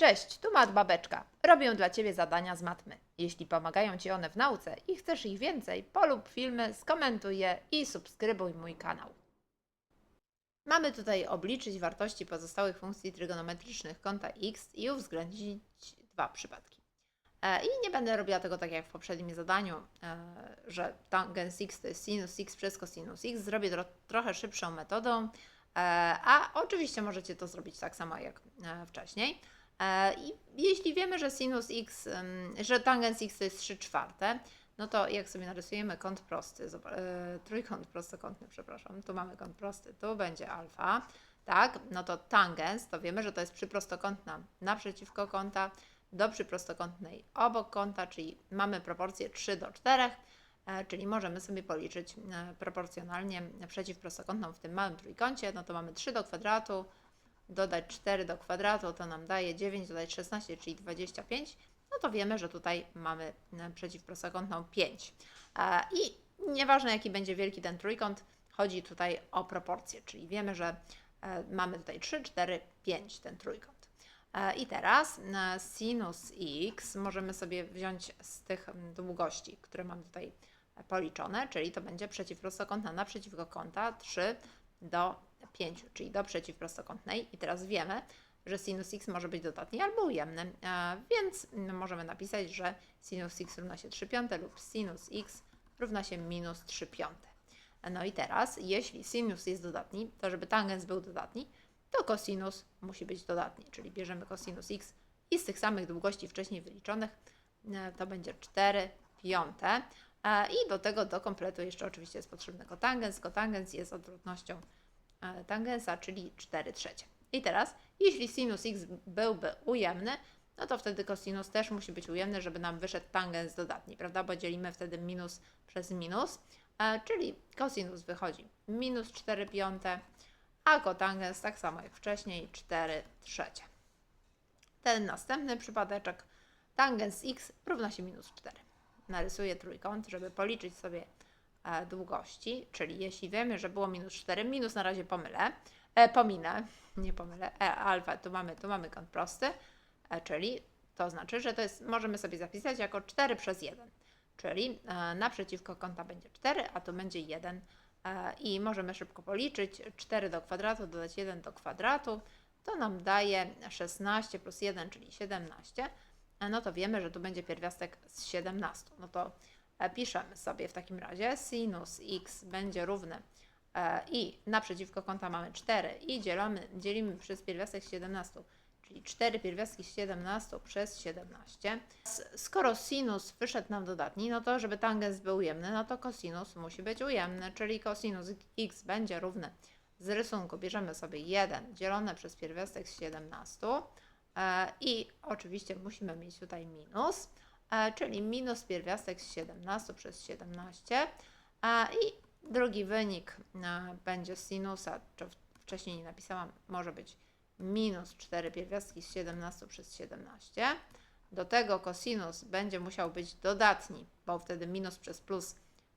Cześć, tu Mat Babeczka. Robię dla Ciebie zadania z matmy. Jeśli pomagają Ci one w nauce i chcesz ich więcej, polub filmy, skomentuj je i subskrybuj mój kanał. Mamy tutaj obliczyć wartości pozostałych funkcji trygonometrycznych kąta x i uwzględnić dwa przypadki. E, I nie będę robiła tego tak jak w poprzednim zadaniu, e, że tangens x to jest sinus x przez cosinus x. Zrobię tro, trochę szybszą metodą, e, a oczywiście możecie to zrobić tak samo jak wcześniej. E, I jeśli wiemy, że sinus x, że tangens x to jest 3 czwarte, no to jak sobie narysujemy kąt prosty, e, trójkąt prostokątny, przepraszam, tu mamy kąt prosty, tu będzie alfa, tak, no to tangens, to wiemy, że to jest przyprostokątna naprzeciwko kąta, do przyprostokątnej obok kąta, czyli mamy proporcję 3 do 4, e, czyli możemy sobie policzyć proporcjonalnie przeciwprostokątną w tym małym trójkącie, no to mamy 3 do kwadratu, dodać 4 do kwadratu, to nam daje 9, dodać 16, czyli 25, no to wiemy, że tutaj mamy e, przeciwprostokątną 5. E, I nieważne jaki będzie wielki ten trójkąt, chodzi tutaj o proporcje, czyli wiemy, że e, mamy tutaj 3, 4, 5 ten trójkąt. I teraz sinus x możemy sobie wziąć z tych długości, które mam tutaj policzone, czyli to będzie przeciwprostokątna naprzeciwko kąta 3 do 5, czyli do przeciwprostokątnej. I teraz wiemy, że sinus x może być dodatni albo ujemny, więc możemy napisać, że sinus x równa się 3 piąte lub sinus x równa się minus 3 piąte. No i teraz, jeśli sinus jest dodatni, to żeby tangens był dodatni, to cosinus musi być dodatni, czyli bierzemy cosinus x i z tych samych długości wcześniej wyliczonych e, to będzie 4 piąte. E, I do tego do kompletu jeszcze oczywiście jest potrzebny kotangens. Kotangens jest odwrotnością tangensa, czyli 4 trzecie. I teraz, jeśli sinus x byłby ujemny, no to wtedy cosinus też musi być ujemny, żeby nam wyszedł tangens dodatni, prawda? Bo dzielimy wtedy minus przez minus, e, czyli cosinus wychodzi minus 4 piąte, a kotangens tak samo jak wcześniej 4 trzecie. Ten następny przypadeczek, tangens x równa się minus 4. Narysuję trójkąt, żeby policzyć sobie e, długości, czyli jeśli wiemy, że było minus 4, minus na razie pomylę, e, pominę, nie pomylę, e, alfa, tu mamy, tu mamy kąt prosty, e, czyli to znaczy, że to jest, możemy sobie zapisać jako 4 przez 1, czyli e, naprzeciwko kąta będzie 4, a tu będzie 1 e, i możemy szybko policzyć, 4 do kwadratu dodać 1 do kwadratu, to nam daje 16 plus 1, czyli 17, e, no to wiemy, że tu będzie pierwiastek z 17, no to e, piszemy sobie w takim razie sinus x będzie równy e, i naprzeciwko kąta mamy 4 i dzielamy, dzielimy przez pierwiastek z 17, czyli 4 pierwiastki z 17 przez 17. S- Skoro sinus wyszedł nam dodatni, no to żeby tangens był ujemny, no to cosinus musi być ujemny, czyli cosinus x będzie równy z rysunku bierzemy sobie 1 dzielone przez pierwiastek z 17 e, i oczywiście musimy mieć tutaj minus, e, czyli minus pierwiastek z 17 przez 17 e, i drugi wynik e, będzie sinusa, czy wcześniej nie napisałam, może być minus 4 pierwiastki z 17 przez 17. Do tego cosinus będzie musiał być dodatni, bo wtedy minus przez plus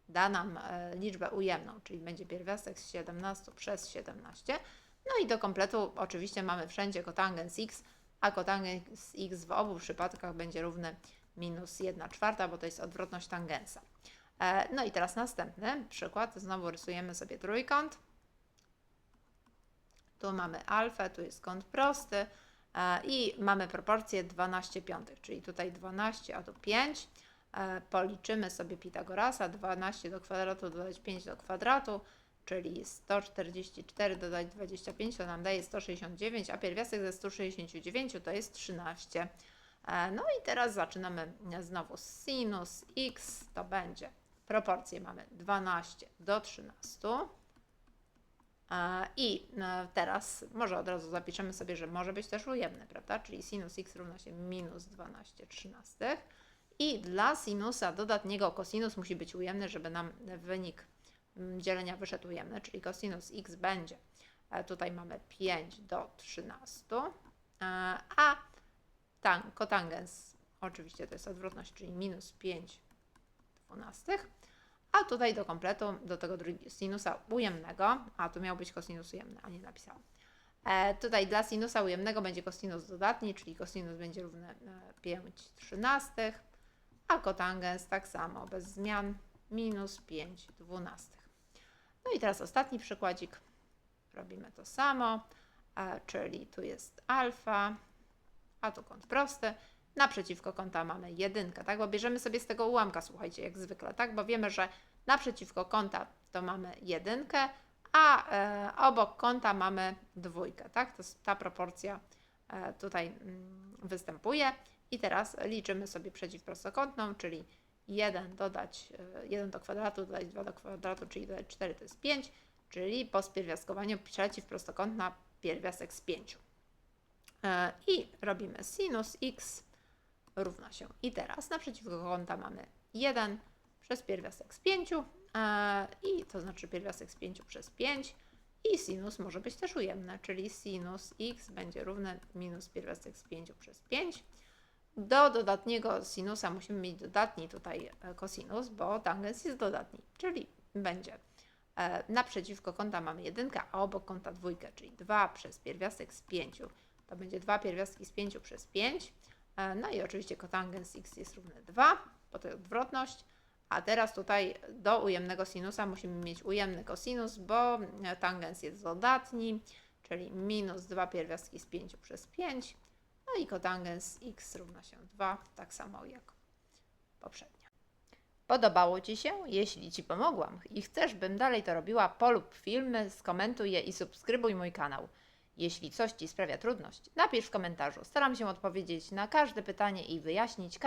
da nam e, liczbę ujemną, czyli będzie pierwiastek z 17 przez 17. No i do kompletu oczywiście mamy wszędzie kotangens x, a kotangens x w obu przypadkach będzie równy minus 1 czwarta, bo to jest odwrotność tangensa. E, No i teraz następny przykład. Znowu rysujemy sobie trójkąt. Tu mamy alfę, tu jest kąt prosty e, i mamy proporcję 12 piątych, czyli tutaj 12, a tu 5. E, Policzymy sobie Pitagorasa, 12 do kwadratu dodać 5 do kwadratu, czyli 144 dodać 25 to nam daje 169, a pierwiastek ze 169 to jest 13. E, No i teraz zaczynamy znowu sinus x, to będzie proporcje mamy 12 do 13. E, I e, teraz może od razu zapiszemy sobie, że może być też ujemny, prawda? Czyli sinus x równa się minus 12 trzynastych. I dla sinusa dodatniego cosinus musi być ujemny, żeby nam wynik dzielenia wyszedł ujemny, czyli cosinus x będzie, e, tutaj mamy 5 do 13, e, a tan, kotangens. Oczywiście to jest odwrotność, czyli minus 5 dwunastych, a tutaj do kompletu, do tego sinusa ujemnego, a tu miał być cosinus ujemny, a nie napisałam, E, tutaj dla sinusa ujemnego będzie kosinus dodatni, czyli kosinus będzie równy e, 5 trzynastych, a kotangens tak samo, bez zmian, minus 5 dwunastych. No i teraz ostatni przykładzik. Robimy to samo, e, czyli tu jest alfa, a tu kąt prosty. Naprzeciwko kąta mamy jedynkę, tak? Bo bierzemy sobie z tego ułamka, słuchajcie, jak zwykle, tak? Bo wiemy, że naprzeciwko kąta to mamy jedynkę, a e, obok kąta mamy dwójkę, tak? To ta proporcja e, tutaj mm, występuje. I teraz liczymy sobie przeciwprostokątną, czyli 1 dodać e, 1 do kwadratu, dodać 2 do kwadratu, czyli dodać 4 to jest 5, czyli po spierwiastkowaniu przeciwprostokątna pierwiastek z 5. E, I robimy sinus x równa się. I teraz naprzeciwko kąta mamy 1 przez pierwiastek z 5 e, i to znaczy pierwiastek z 5 przez 5 i sinus może być też ujemny, czyli sinus x będzie równy minus pierwiastek z 5 przez 5. Do dodatniego sinusa musimy mieć dodatni tutaj e, kosinus, bo tangens jest dodatni, czyli będzie naprzeciwko kąta mamy jedynkę, a obok kąta dwójkę, czyli 2 przez pierwiastek z 5. To będzie 2 pierwiastki z 5 przez 5. E, No i oczywiście kotangens x jest równy 2, bo to jest odwrotność. A teraz tutaj do ujemnego sinusa musimy mieć ujemny kosinus, bo e, tangens jest dodatni, czyli minus 2 pierwiastki z 5 przez 5. No i kotangens x równa się 2, tak samo jak poprzednio. Podobało Ci się? Jeśli Ci pomogłam i chcesz, bym dalej to robiła, polub filmy, skomentuj je i subskrybuj mój kanał. Jeśli coś Ci sprawia trudność, napisz w komentarzu. Staram się odpowiedzieć na każde pytanie i wyjaśnić każdy